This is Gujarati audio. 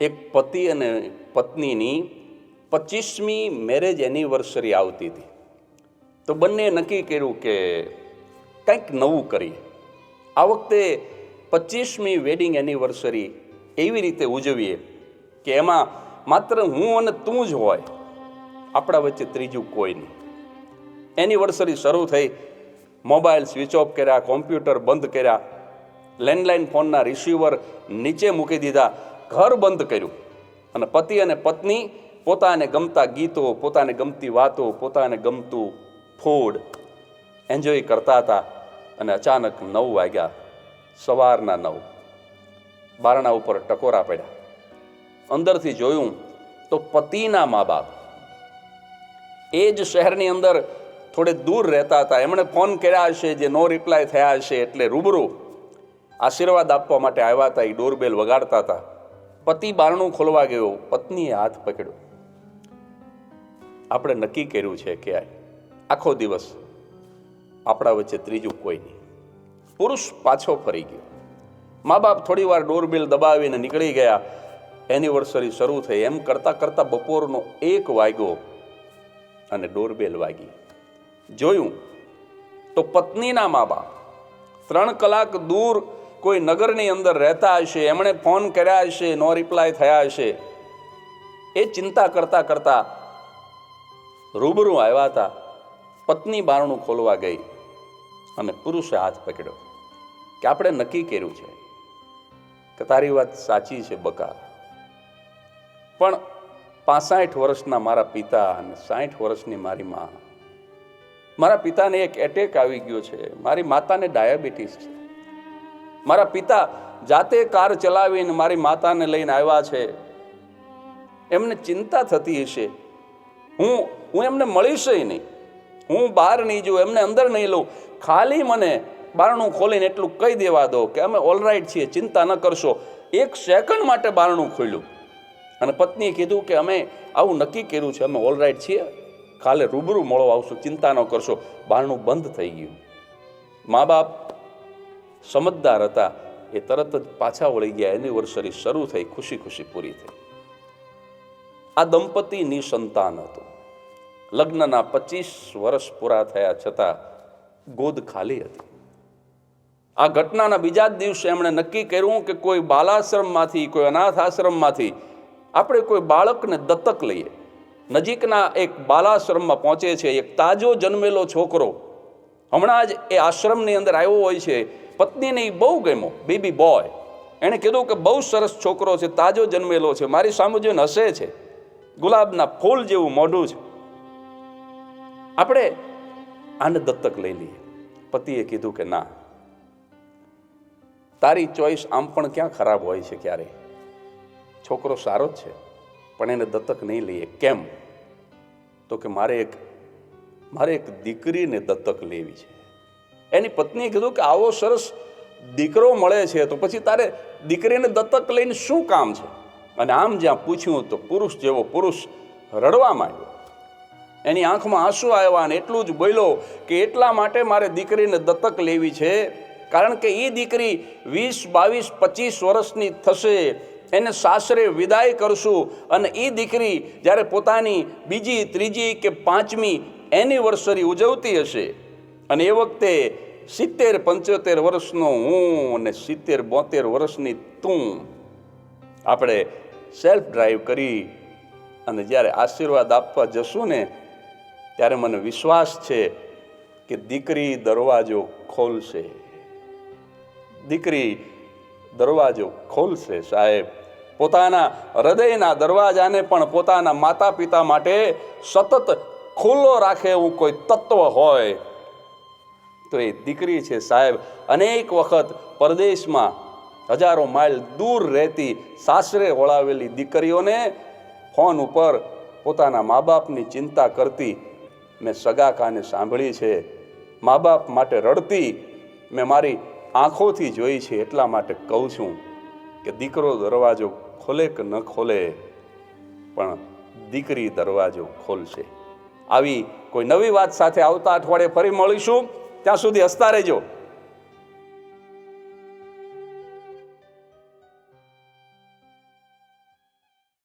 એક પતિ અને પત્નીની પચીસમી મેરેજ એનિવર્સરી આવતી હતી. તો બંને નક્કી કર્યું કે કંઈક નવું કરીએ આ વખતે પચીસમી વેડિંગ એનિવર્સરી એવી રીતે ઉજવીએ કે એમાં માત્ર હું અને તું જ હોય, આપણા વચ્ચે ત્રીજું કોઈ નહીં. એનિવર્સરી શરૂ થઈ મોબાઈલ સ્વિચ ઓફ કર્યા કોમ્પ્યુટર બંધ કર્યા લેન્ડલાઇન ફોનના રિસીવર નીચે મૂકી દીધા ઘર બંધ કર્યું. અને પતિ અને પત્ની પોતાને ગમતા ગીતો, પોતાને ગમતી વાતો, પોતાને ગમતું ફૂડ એન્જોય કરતા હતા અને અચાનક નવ વાગ્યા. સવારના નવ. બારણા ઉપર ટકોરા પડ્યા. અંદરથી જોયું તો પતિના મા બાપ. એ જ શહેરની અંદર થોડે દૂર રહેતા હતા. એમણે ફોન કર્યા હશે જે નો રિપ્લાય થયા હશે એટલે રૂબરૂ આશીર્વાદ આપવા માટે આવ્યા હતા. એ ડોરબેલ વગાડતા હતા. પતિ બારણું ખોલવા ગયો, પત્નીએ હાથ પકડ્યો. આપણે નક્કી કર્યું છે કે આખો દિવસ આપણા વચ્ચે ત્રીજું કોઈ નહીં. પુરુષ પાછો ફરી ગયો. મા બાપ થોડી વાર ડોરબેલ દબાવીને નીકળી ગયા. એનિવર્સરી શરૂ થઈ. એમ કરતાં કરતાં બપોરનો એક વાગ્યો અને ડોરબેલ વાગી. જોયું તો પત્નીના મા બાપ ત્રણ કલાક દૂર કોઈ નગરની અંદર રહેતા હશે, એમણે ફોન કર્યા હશે, નો રિપ્લાય થયા હશે. એ ચિંતા કરતા કરતા રૂબરૂ આવ્યા હતા. પત્ની બારણું ખોલવા ગઈ અને પુરુષે હાથ પકડ્યો કે આપણે નક્કી કર્યું છે કે તારી વાત સાચી છે બકા. પણ પાસઠ વર્ષના મારા પિતા અને સાઠ વર્ષની મારી મા, મારા પિતાને એક એટેક આવી ગયો છે. મારી માતાને ડાયાબિટીસ છે. મારા પિતા જાતે કાર ચલાવીને મારી માતાને લઈને આવ્યા છે. એમને ચિંતા થતી હશે. હું હું એમને મળીશ નહીં. હું બહાર નહીં જોઉં, એમને અંદર નહીં લઉં. ખાલી મને બારણું ખોલીને એટલું કહી દેવા દો કે અમે ઓલરાઈટ છીએ, ચિંતા ન કરશો. એક સેકન્ડ માટે બારણું ખોલ્યું. અને પત્નીએ કીધું કે અમે આવું નક્કી કર્યું છે, અમે ઓલરાઈટ છીએ. કાલે રૂબરૂ મળો આવશું, ચિંતા ન કરશો. બારણું બંધ થઈ ગયું. મા બાપ સમજદાર હતા. એ તરત જ પાછા વળી ગયા. એનિવર્સરી શરૂ થઈ, ખુશી ખુશી પૂરી થઈ. આ દંપતી નિસંતાન હતું. લગ્નના પચીસ વર્ષ પૂરા થયા છતાં ગોદ ખાલી હતી. આ ઘટનાના બીજા જ દિવસે એમણે નક્કી કર્યું કે કોઈ બાલાશ્રમમાંથી, કોઈ અનાથ આશ્રમમાંથી આપણે કોઈ બાળકને દત્તક લઈએ. નજીકના એક બાલાશ્રમમાં પહોંચે છે. એક તાજો જન્મેલો છોકરો. હમણાં જ એ આશ્રમની અંદર આવ્યો હોય છે. પત્નીને એ બહુ ગમ્યો બેબી બોય એણે કીધું કે બહુ સરસ છોકરો છે, તાજો જન્મેલો છે, મારી સામે જોઈને હસે છે. ગુલાબના ફૂલ જેવું મોઢું છે. આપણે આને દત્તક લઈ લઈએ. પતિએ કીધું કે ના, તારી ચોઈસ આમ પણ ક્યાં ખરાબ હોય છે ક્યારે? છોકરો સારો જ છે, પણ એને દત્તક નહીં લઈએ. કેમ? તો કે મારે એક મારે એક દીકરીને દત્તક લેવી છે. એની પત્નીએ કીધું કે આવો સરસ દીકરો મળે છે, તો પછી તારે દીકરીને દત્તક લઈને શું કામ છે? અને આમ જ્યાં પૂછ્યું તો પુરુષ જેવો પુરુષ રડવા માંડ્યો. એની આંખમાં આંસુ આવ્યા અને એટલું જ બોલ્યો કે એટલા માટે મારે દીકરીને દત્તક લેવી છે, કારણ કે એ દીકરી વીસ, બાવીસ, પચીસ વર્ષની થશે. એને સાસરે વિદાય કરશું અને એ દીકરી જ્યારે પોતાની બીજી, ત્રીજી કે પાંચમી એનિવર્સરી ઉજવતી હશે. અને એ વખતે સિત્તેર, પંચોતેર વર્ષનો હું અને સિત્તેર, બોતેર વર્ષની તું આપણે સેલ્ફ ડ્રાઈવ કરી અને જ્યારે આશીર્વાદ આપવા જશું ને, ત્યારે મને વિશ્વાસ છે કે દીકરી દરવાજો ખોલશે. દીકરી દરવાજો ખોલશે સાહેબ. પોતાના હૃદયના દરવાજાને પણ પોતાના માતા પિતા માટે સતત ખુલ્લો રાખે એવું કોઈ તત્વ હોય. તો એ દીકરી છે સાહેબ, અનેક વખત પરદેશમાં હજારો માઇલ દૂર રહેતી સાસરે વળાવેલી દીકરીઓને ફોન ઉપર પોતાના મા બાપની ચિંતા કરતી મેં સગા કાને સાંભળી છે. મા બાપ માટે રડતી મેં મારી આંખોથી જોઈ છે, એટલા માટે કહું છું કે દીકરો દરવાજો ખોલે કે ન ખોલે, પણ દીકરી દરવાજો ખોલશે. આવી કોઈ નવી વાત સાથે આવતા અઠવાડિયે ફરી મળીશું. ત્યાં સુધી હસતા રહેજો.